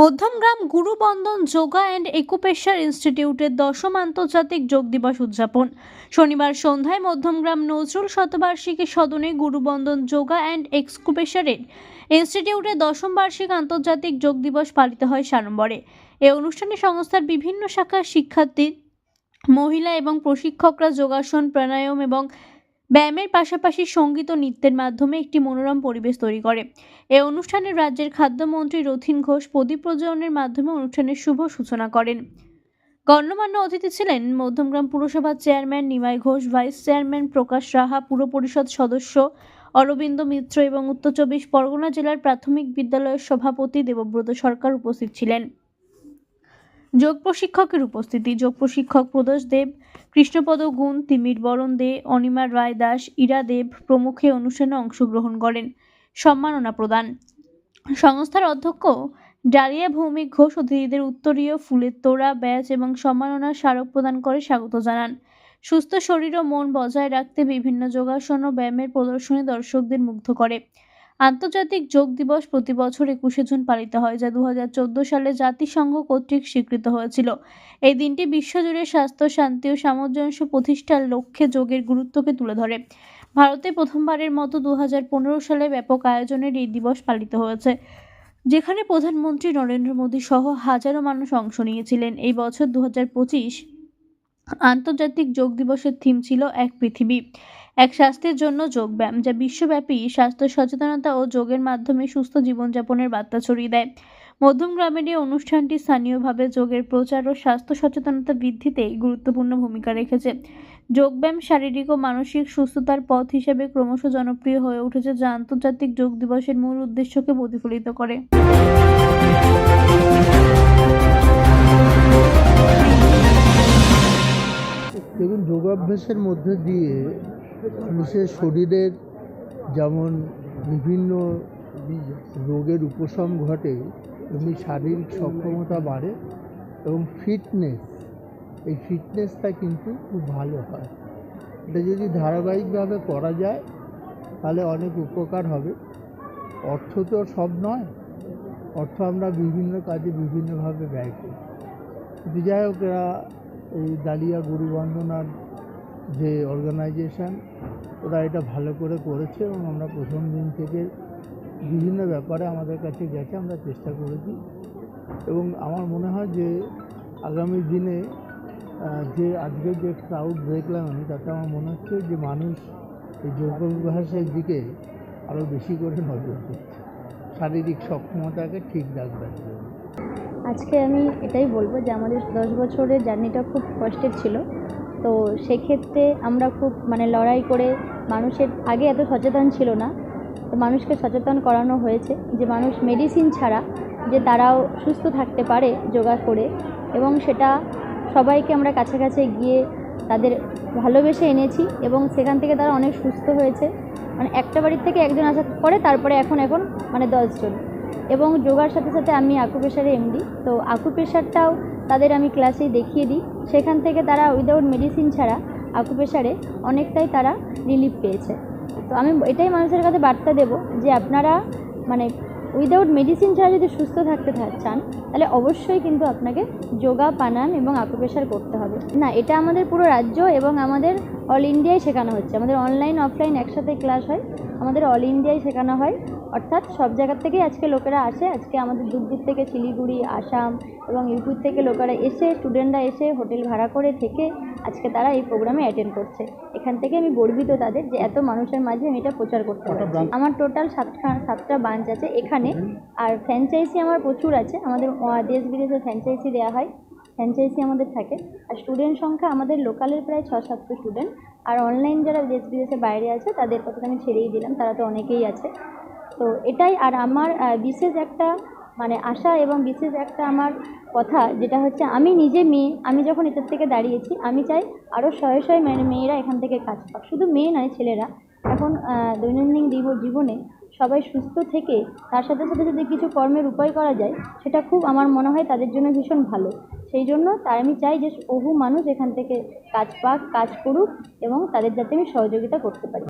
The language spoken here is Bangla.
Madhyamgram Gurubandan yoga and acupressure ইনস্টিটিউটের দশম আন্তর্জাতিক যোগ দিবস উদযাপন। শনিবার সন্ধ্যায় মধ্যমগ্রাম নজরুল শতবার্ষিকী সদনে গুরুবন্দন যোগা অ্যান্ড এক্সকুপেশারের ইনস্টিটিউটের দশম বার্ষিক আন্তর্জাতিক যোগ দিবস পালিত হয় সাড়ম্বরে এই অনুষ্ঠানে সংস্থার বিভিন্ন শাখার শিক্ষার্থী, মহিলা এবং প্রশিক্ষকরা যোগাসন, প্রাণায়াম এবং ব্যায়ামের পাশাপাশি সংগীত ও নৃত্যের মাধ্যমে একটি মনোরম পরিবেশ তৈরি করে। এই অনুষ্ঠানে রাজ্যের খাদ্যমন্ত্রী রথিন ঘোষ প্রদীপ প্রজ্বলনের মাধ্যমে অনুষ্ঠানের শুভ সূচনা করেন। গণ্যমান্য অতিথি ছিলেন মধ্যমগ্রাম পুরসভার chairman Nimai Ghosh, vice chairman Prakash Raha, পুর পরিষদ সদস্য অরবিন্দ মিত্র এবং উত্তর চব্বিশ পরগনা জেলার প্রাথমিক বিদ্যালয়ের সভাপতি দেবব্রত সরকার উপস্থিত ছিলেন। যোগ প্রশিক্ষকের উপস্থিতি। যোগ প্রশিক্ষক প্রদোষ দেব, কৃষ্ণপদ গুণ, তিমির বরণ দে, অনিমা রায় দাস, ইরা দেব প্রমুখে অনুষ্ঠানে অংশগ্রহণ করেন। সম্মাননা প্রদান। সংস্থার অধ্যক্ষ ডালিয়া ভৌমিক ঘোষ অতিথিদের উত্তরীয় ফুলের তোড়া, ব্যাচ এবং সম্মাননা স্মারক প্রদান করে স্বাগত জানান। সুস্থ শরীর ও মন বজায় রাখতে বিভিন্ন যোগাসন ও ব্যায়ামের প্রদর্শনী দর্শকদের মুগ্ধ করে। আন্তর্জাতিক যোগ দিবস প্রতি বছর একুশে জুন পালিত হয়, যা দু হাজার চোদ্দ সালে জাতিসংঘ কর্তৃক স্বীকৃত হয়েছিল। এই দিনটি বিশ্বজুড়ে স্বাস্থ্য, শান্তি ও সামঞ্জস্য প্রতিষ্ঠার লক্ষ্যে যোগের গুরুত্বকে তুলে ধরে। ভারতে প্রথমবারের মতো দু হাজার পনেরো সালে ব্যাপক আয়োজনের এই দিবস পালিত হয়েছে, যেখানে প্রধানমন্ত্রী নরেন্দ্র মোদী সহ হাজারো মানুষ অংশ নিয়েছিলেন। এই বছর দু হাজার পঁচিশ আন্তর্জাতিক যোগ দিবসের থিম ছিল এক পৃথিবী। এক স্বাস্থ্যের জন্য যোগব্যায়াম যা বিশ্বব্যাপী স্বাস্থ্য সচেতনতা ও যোগের মাধ্যমে সুস্থ জীবনযাপনের বার্তা ছড়িয়ে দেয়। মধ্যম গ্রামের এই অনুষ্ঠানটি স্থানীয়ভাবে যোগের প্রচার ও স্বাস্থ্য সচেতনতা বৃদ্ধিতে গুরুত্বপূর্ণ ভূমিকা রেখেছে। যোগব্যায়াম শারীরিক ও মানসিক সুস্থতার পথ হিসেবে ক্রমশ জনপ্রিয় হয়ে উঠেছে, যা আন্তর্জাতিক যোগ দিবসের মূল উদ্দেশ্যকে প্রতিফলিত করে। দেখুন, যোগাভ্যাসের মধ্যে দিয়ে মানুষের শরীরের যেমন বিভিন্ন রোগের উপশম ঘটে, তেমনি শারীরিক সক্ষমতা বাড়ে এবং ফিটনেস এই ফিটনেসটা কিন্তু খুব ভালো হয়। এটা যদি ধারাবাহিকভাবে করা যায়, তাহলে অনেক উপকার হবে। অর্থ তো সব নয়, অর্থ আমরা বিভিন্ন কাজে বিভিন্নভাবে ব্যয় করি। কিন্তু যাই হোক, এরা এই ডালিয়া গুরু বন্দনার যে অর্গানাইজেশান ওরা এটা ভালো করে করেছে এবং আমরা প্রথম দিন থেকে বিভিন্ন ব্যাপারে আমাদের কাছে গেছে, আমরা চেষ্টা করেছি। এবং আমার মনে হয় যে আগামী দিনে যে আজকে যে ক্রাউড দেখলাম আমি, তাতে আমার মনে হচ্ছে যে মানুষ এই যোগাভ্যাসের দিকে আরও বেশি করে নজর দিচ্ছে। শারীরিক সক্ষমতাকে ঠিক জন্য। আজকে আমি এটাই বলব যে আমাদের দশ বছরের জার্নিটা খুব কষ্টের ছিল। তো সেক্ষেত্রে আমরা খুব মানে লড়াই করে মানুষের আগে এত সচেতন ছিল না। তো মানুষকে সচেতন করানো হয়েছে যে মানুষ মেডিসিন ছাড়া যে তারাও সুস্থ থাকতে পারে যোগা করে এবং সেটা সবাইকে আমরা কাছাকাছি গিয়ে তাদের ভালোবেসে এনেছি এবং সেখান থেকে তারা অনেক সুস্থ হয়েছে। মানে একটা বাড়ির থেকে একজন আসার পরে তারপরে এখন এখন মানে দশজন। এবং যোগার সাথে সাথে আমি আকুপ্রেশারে এমডি তো আকুপ্রেশারটাও তাদের আমি ক্লাসেই দেখিয়ে দিই। সেখান থেকে তারা উইদাউট মেডিসিন ছাড়া আকুপ্রেশারে অনেকটাই তারা রিলিফ পেয়েছে। তো আমি এটাই মানুষের কাছে বার্তা দেব যে আপনারা মানে উইদাউট মেডিসিন ছাড়া যদি সুস্থ থাকতে চান, তাহলে অবশ্যই কিন্তু আপনাকে যোগা পানাম এবং আকুপ্রেশার করতে হবে। না, এটা আমাদের পুরো রাজ্য এবং আমাদের অল ইন্ডিয়ায় শেখানো হচ্ছে। আমাদের অনলাইন অফলাইন একসাথে ক্লাস হয়। আমাদের অল ইন্ডিয়ায় শেখানো হয়। অর্থাৎ সব জায়গার থেকেই আজকে লোকেরা আসে। আজকে আমাদের দূর দূর থেকে শিলিগুড়ি আসাম এবং ইউপি থেকে লোকেরা এসে স্টুডেন্টরা এসে হোটেল ভাড়া করে থেকে আজকে তারা এই প্রোগ্রামে অ্যাটেন্ড করছে। এখান থেকে আমি গর্বিত তাদের যে এত মানুষের মাঝে আমি এটা প্রচার করতে পারছি। আমার টোটাল সাতটা সাতটা ব্রাঞ্চ আছে এখানে। আর ফ্র্যাঞ্চাইজি আমার প্রচুর আছে। আমাদের দেশ বিদেশে ফ্র্যাঞ্চাইজি দেওয়া হয়। ফ্র্যাঞ্চাইজি আমাদের থাকে। আর স্টুডেন্ট সংখ্যা আমাদের লোকালের প্রায় ছ সাতশো স্টুডেন্ট আর অনলাইন যারা দেশ বিদেশে বাইরে আছে, তাদের কথা আমি ছেড়েই দিলাম, তারা তো অনেকেই আছে। তো এটাই, আর আমার বিশেষ একটা মানে আশা এবং বিশেষ একটা আমার কথা, যেটা হচ্ছে আমি নিজে মেয়ে, আমি যখন এটার থেকে দাঁড়িয়েছি, আমি চাই আরও শয়ে শয়ে মেয়ে- মেয়েরা এখান থেকে কাজ পাক। শুধু মেয়ে নয়, ছেলেরা। এখন দৈনন্দিন জীব- জীবনে সবাই সুস্থ থেকে তার সাথে সাথে যদি কিছু কর্মের উপায় করা যায়, সেটা খুব আমার মনে হয় তাদের জন্য ভীষণ ভালো। সেই জন্য তাই আমি চাই যে বহু মানুষ এখান থেকে কাজ পাক, কাজ করুক এবং তাদের যাতে আমি সহযোগিতা করতে পারি।